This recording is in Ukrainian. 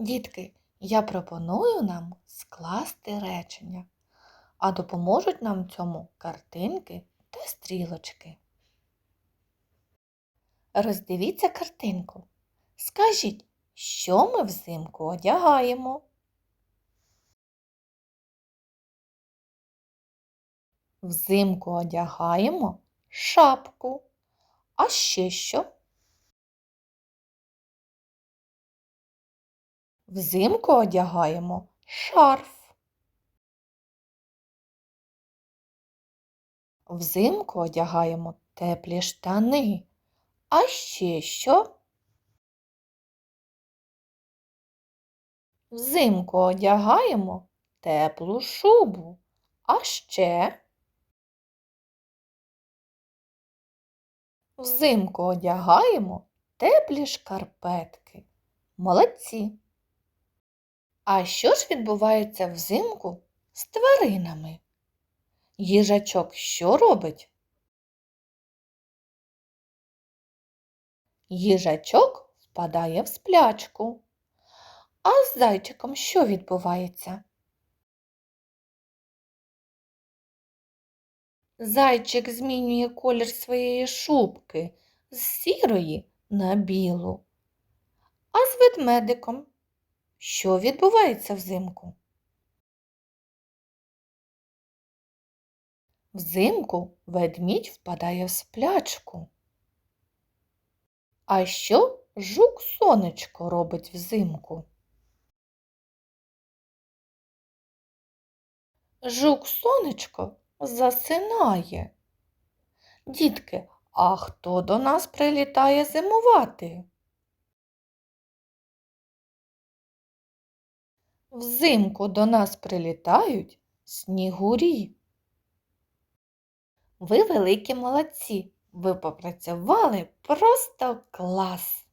Дітки, я пропоную нам скласти речення, а допоможуть нам цьому картинки та стрілочки. Роздивіться картинку. Скажіть, що ми взимку одягаємо? Взимку одягаємо шапку. А ще що? Взимку одягаємо шарф. Взимку одягаємо теплі штани. А ще що? Взимку одягаємо теплу шубу. А ще взимку одягаємо теплі шкарпетки. Молодці! А що ж відбувається взимку з тваринами? Їжачок що робить? Їжачок впадає в сплячку. А з зайчиком що відбувається? Зайчик змінює колір своєї шубки з сірої на білу. А з ведмедиком що відбувається взимку? Взимку ведмідь впадає в сплячку. А що жук сонечко робить взимку? Жук сонечко засинає. Дітки, а хто до нас прилітає зимувати? Взимку до нас прилітають снігурі. Ви великі молодці. Ви попрацювали просто клас.